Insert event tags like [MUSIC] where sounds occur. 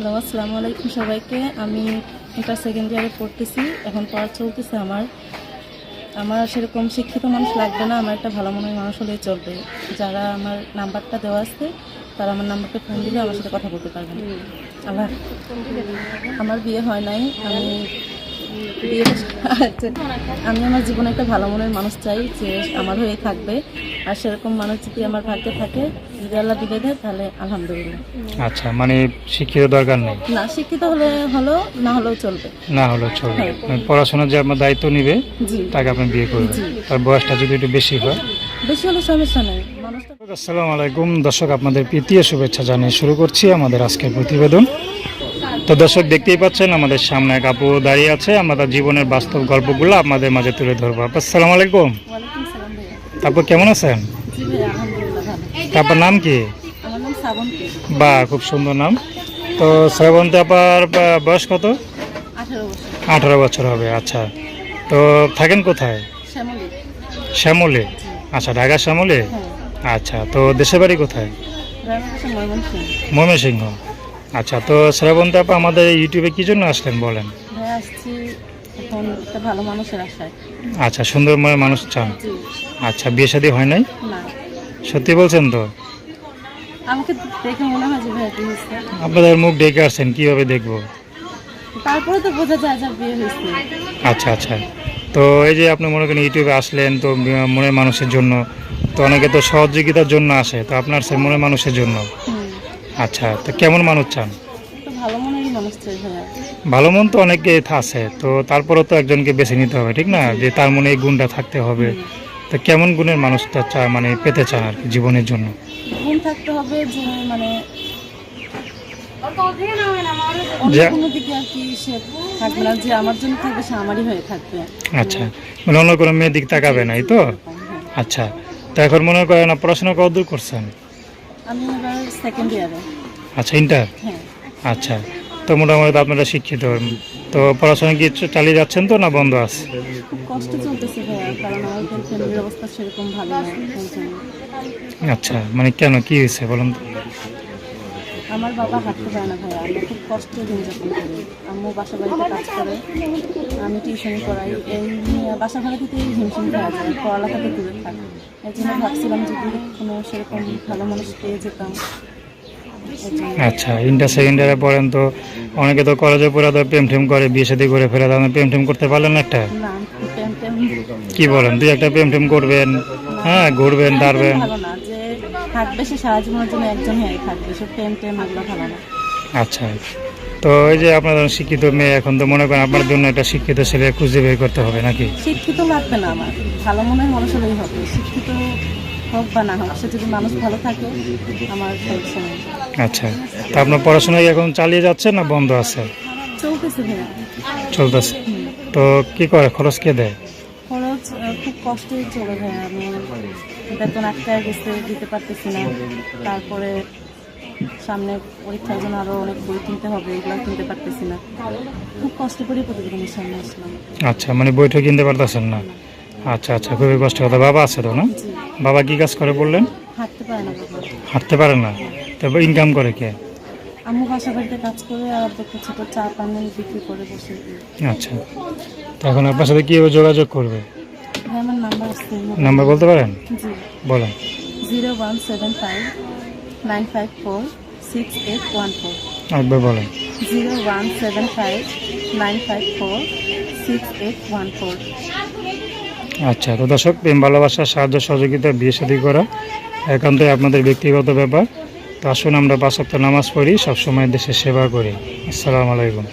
Hello আসসালামু আলাইকুম সবাইকে। আমি এটা সেকেন্ড ইয়ারে পড়তেছি। এখন পড়া চলতেছে আমার। আমার সেরকম শিক্ষিত মানুষ লাগবে না আমার একটা ভালো মনের মানুষ হলেই চলবে। যারা আমার নাম্বারটা দেওয়া আছে তারা আমার নাম্বারটা ফোন দিলে আমার সাথে কথা বলতে পারবেন আমার আমার বিয়ে হয় নাই আমি [LAUGHS] আমি আমার জীবনে একটা ভালো মনের মানুষ চাই যে আমার হয়ে থাকবে। আর সেরকম মানুষ যদি আমার ভাগ্যে থাকে যদি আল্লাহ দিলে দেয় তাহলে আলহামদুলিল্লাহ। আচ্ছা মানে শিক্ষিত দরকার নেই? না শিক্ষিত হলে হলো না হলেও চলবে। না হলেও চলবে। হ্যাঁ। মানে পড়াশোনার যে আপনার দায়িত্ব নিবে তাকে আপনি বিয়ে করবেন। তার বয়সটা যদি একটু বেশি হয়? বেশি হলে সমস্যা নেই। আসসালামু আলাইকুম। দর্শক আপনাদের প্রীতীয় শুভেচ্ছা জানিয়ে শুরু করছি আমাদের আজকের প্রতিবেদন। তো দর্শক দেখতেই পাচ্ছেন আমাদের সামনে এক আপু দাঁড়িয়ে আছে। আমরা তার জীবনের বাস্তব গল্পগুলো আপনাদের মাঝে তুলে ধরবো। আপু আসসালামু আলাইকুম। তারপর কেমন আছেন? তারপর নাম কি? বা খুব সুন্দর নাম। তো শ্রাবন্তী আপার বয়স কত? আঠারো বছর। হবে আচ্ছা। তো থাকেন কোথায়? শ্যামলে। আচ্ছা ঢাকা শ্যামলে? হ্যাঁ। আচ্ছা তো দেশের বাড়ি কোথায়? ময়মনসিংহ। আচ্ছা তো শ্রাবন্তী আপা আমাদের ইউটিউবে কি জন্য আসলেন বলেন? আসছি এখন একটা ভালো মানুষের আশায়। আচ্ছা সুন্দরময় মানুষ চান। আচ্ছা বিয়ে শাদী হয় নাই? না। সত্যি বলছেন তো? আমাকে দেখে মনে হয় যে ভাইয়া হয়েছে। আপনাদের মুখ ডেকে আসছেন কীভাবে দেখব? তারপরে তো বোঝা যায় যে বিয়ে হয়েছে। আচ্ছা আচ্ছা। তো এই যে আপনি মনে করেন ইউটিউবে আসলেন তো মনের মানুষের জন্য তো অনেকে তো সহযোগিতার জন্য আসে তো আপনার সে মনের মানুষের জন্য। আচ্ছা তো কেমন মানুষ চান? ভালো মন তো অনেকে আছে তো তারপরে তো একজনকে বেছে নিতে হবে ঠিক না? যে তার মনে এই গুণটা থাকতে হবে। তো কেমন গুণের মানুষটা চা মানে পেতে চান আর কি জীবনের জন্য? গুণ থাকতে হবে যে মানে আচ্ছা মানে অন্য কোনো মেয়ের দিক তাকাবে নাই তো? হ্যাঁ। আচ্ছা তো এখন মনে করেন পড়াশোনা কতদূর করছেন? আমি এবার সেকেন্ড ইয়ারে আচ্ছা ইন্টার হ্যাঁ। আচ্ছা তো মোটামুটি তো আপনারা শিক্ষিত। তো পড়াশোনা কি চালিয়ে যাচ্ছেন তো না বন্ধ আছে? খুব কষ্ট চলতেছে ভাইয়া কারণ আমার ফ্যামিলির অবস্থা সেরকম ভালো না আচ্ছা মানে কেন কি হয়েছে বলুন তো? আমার বাবা হাঁটতে পারে না ভাইয়া। আমরা খুব কষ্ট যাপন করি। আম্মু বাসা বাড়িতে কাজ করে আমি টিউশনি করাই এই বাসা ভাড়া দিতে হিমশিম খাওয়া যায় পড়ালেখা তো দূরে থাকে। এই জন্য ভাবছিলাম যদি কোনো সেরকম ভালো মানুষ পেয়ে যেতাম। আচ্ছা ইন্টার সেকেন্ড ইয়ারে পড়েন তো অনেকে তো কলেজে পড়ে তো প্রেম টেম করে বিয়ে শাদী করে ফেলে তাহলে প্রেম টেম করতে পারলেন না একটা? কি বলেন দুই একটা প্রেম টেম করবেন হ্যাঁ ঘুরবেন দাঁড়বেন। থাকবে সে সারা জীবনের জন্য একজন হয়ে থাকবে সব প্রেম টেম এগুলো ভালো না। আচ্ছা। তো এই যে আপনার শিক্ষিত মেয়ে এখন তো মনে করেন আপনার জন্য একটা শিক্ষিত ছেলে খুঁজে বের করতে হবে নাকি? শিক্ষিত লাগবে না আমার। ভালো মনের মানুষ হলেই হবে। শিক্ষিত হোক বা না হোক সে যদি মানুষ ভালো থাকে আমার আচ্ছা। তা আপনার পড়াশোনা এখন চালিয়ে যাচ্ছে না বন্ধ আছে? চলতেছে চলতেছে। তো কি করে? খরচ কে দেয়? কষ্টই চলে ভাইয়া আমি বেতন আটকায় গেছে দিতে পারতেছি না। তারপরে সামনে পরীক্ষার জন্য আরও অনেক বই কিনতে হবে এগুলো কিনতে পারতেছি না। খুব কষ্ট করে প্রতিদিনের সামনে আসলাম। আচ্ছা মানে বইটা কিনতে পারতেছেন না? আচ্ছা আচ্ছা খুবই কষ্ট কথা। বাবা আছে তো না? বাবা কি কাজ করে বললেন? হাঁটতে পারে না হাঁটতে পারে না। তবে ইনকাম করে কে? আম্মু বাসা বাড়িতে কাজ করে আর আব্বু ছোট চা পানি বিক্রি করে বসে। আচ্ছা। তো এখন আপনার সাথে কীভাবে যোগাযোগ করবে? ভাই নাম্বার আছে। নাম্বার বলতে পারেন? জি। বলেন। Zero one seven five nine five four six eight one four. একবার বলেন। Zero one seven five nine five four six eight one four. আচ্ছা তো দর্শক প্রেম ভালোবাসা সাহায্য সহযোগিতা বিয়ে শাদী করা একান্তই আপনাদের ব্যক্তিগত ব্যাপার। তো আসুন আমরা পাঁচ সপ্তাহ নামাজ পড়ি সবসময় দেশের সেবা করি। আসসালামু আলাইকুম।